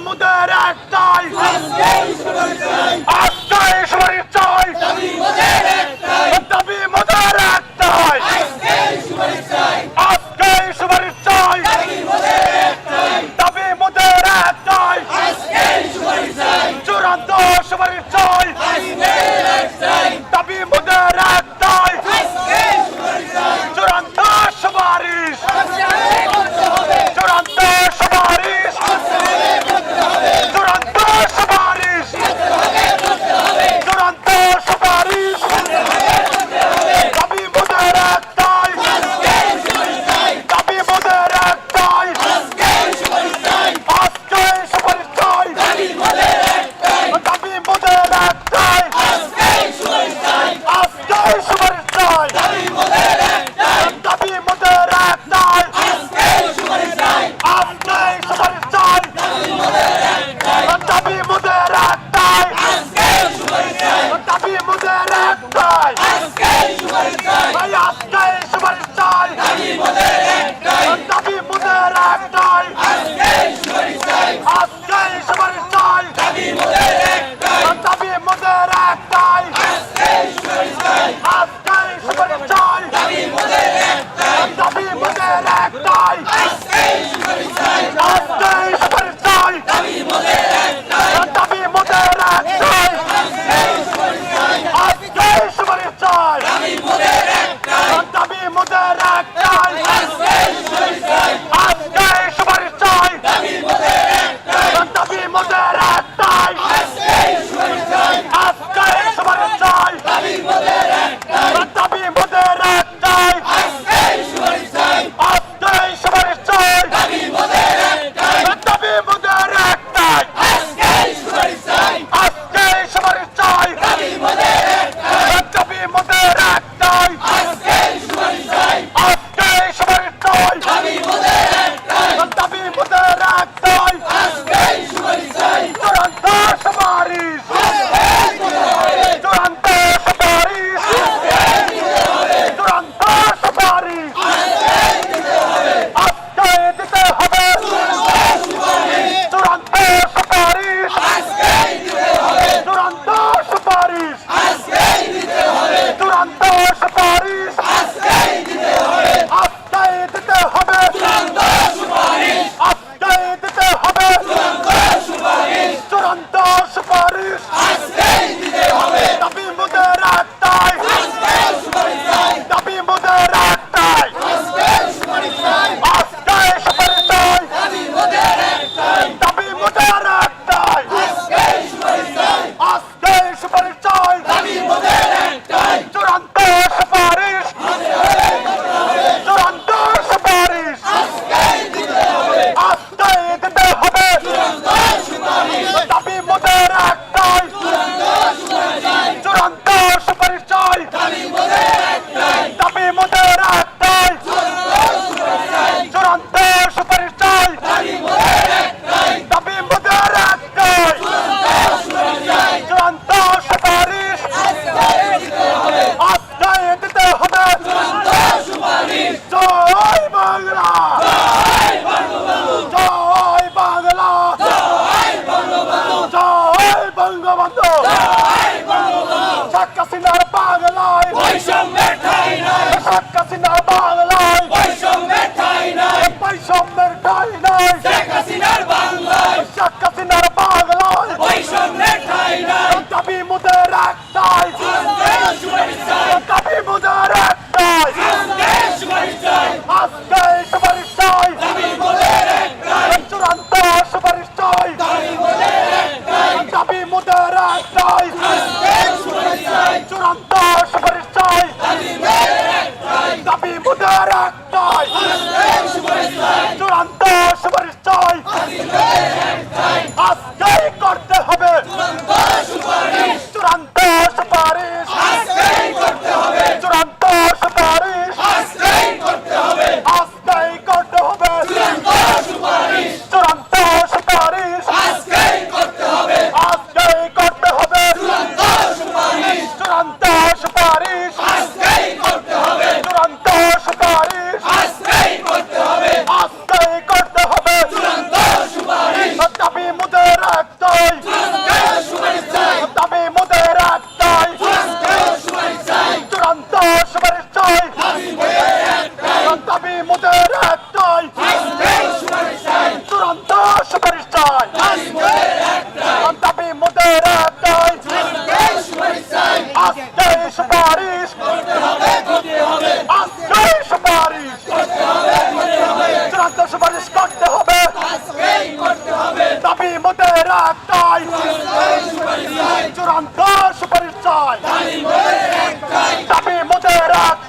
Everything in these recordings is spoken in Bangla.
mudarás. শেখ হাসিনা সেরা একটাই। চূড়ান্ত সুপারিশ চাই। দাবি মোদের একটাই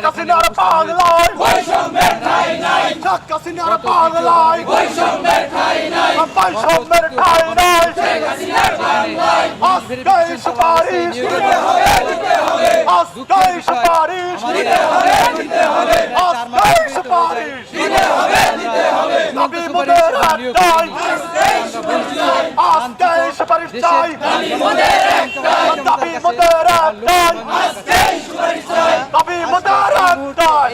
Shaka Sinara Bangalore Vaishomber Thai Nai Shaka Sinara Bangalore Vaishomber Thai Nai Vaishomber Thai Nai Shaka Sinara Bangalore Askai Shuparish Dite Hobe Dite Hobe Askai Shuparish Dite Hobe Dite Hobe Askai Shuparish Dite Hobe Dite Hobe Nabi Muder Hattai আজকে সুপারিশ চাই দাবি মোদের একটাই দাবি মোদের একটাই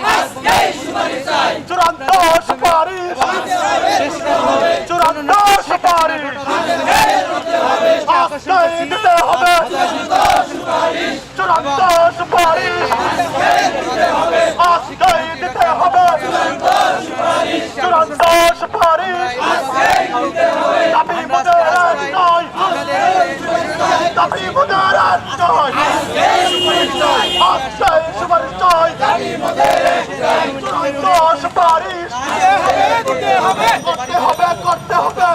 চূড়ান্ত সুপারিশ চূড়ান্ত সুপারিশ আজকে দিতে হবে চূড়ান্ত চূড়ান্ত সুপারিশ দাবি মোদের একটাই দাবি মোদের একটাই আজকেই সুপারিশ চাই চূড়ান্ত সুপারিশ করতে হবে করতে হবে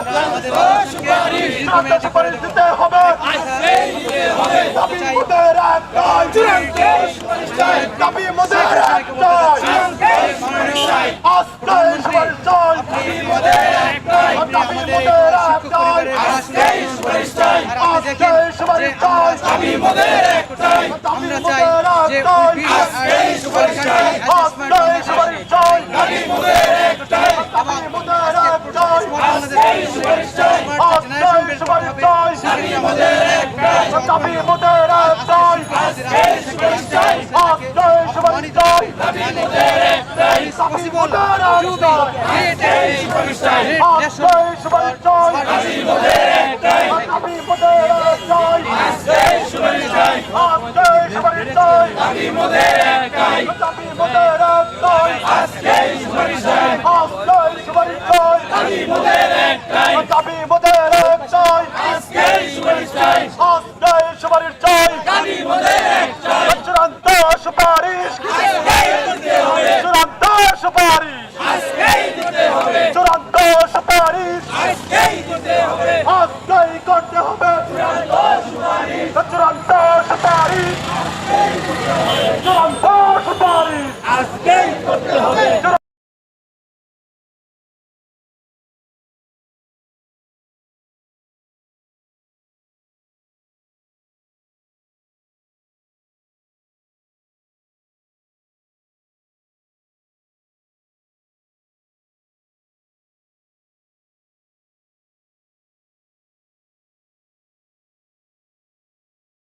চূড়ান্ত সুপারিশ দিতে হবে দাবি মোদের একটাই দাবি মোদের একটাই আজকে সুপারিশ চাই দাবি মোদের একটাই আজকে সুপারিশ চাই দাবি মোদের একটাই দাবি মোদের একটাই আজকে সুপারিশ চাই সুপারিশ চাই দাবি মোদের একটাই দাবি মোদের একটাই আজকে সুপারিশ চাই। সুপারিশ চাই। দাবি মোদের একটাই দাবি মোদের একটাই আজকে সুপরিচয় আজকে সুপরিচয় দাবি মোদের একটাই দাবি মোদের একটাই আজকে সুপরিচয় আজকে সুপরিচয় দাবি মোদের একটাই চূড়ান্ত সুপারিশ আজকেই দিতে হবে চূড়ান্ত সুপারিশ আজকেই দিতে হবে চূড়ান্ত সুপারিশ আজকেই দিতে হবে আজকেই করতে হবে চূড়ান্ত সুপারিশ চূড়ান্ত সুপারিশ Come on.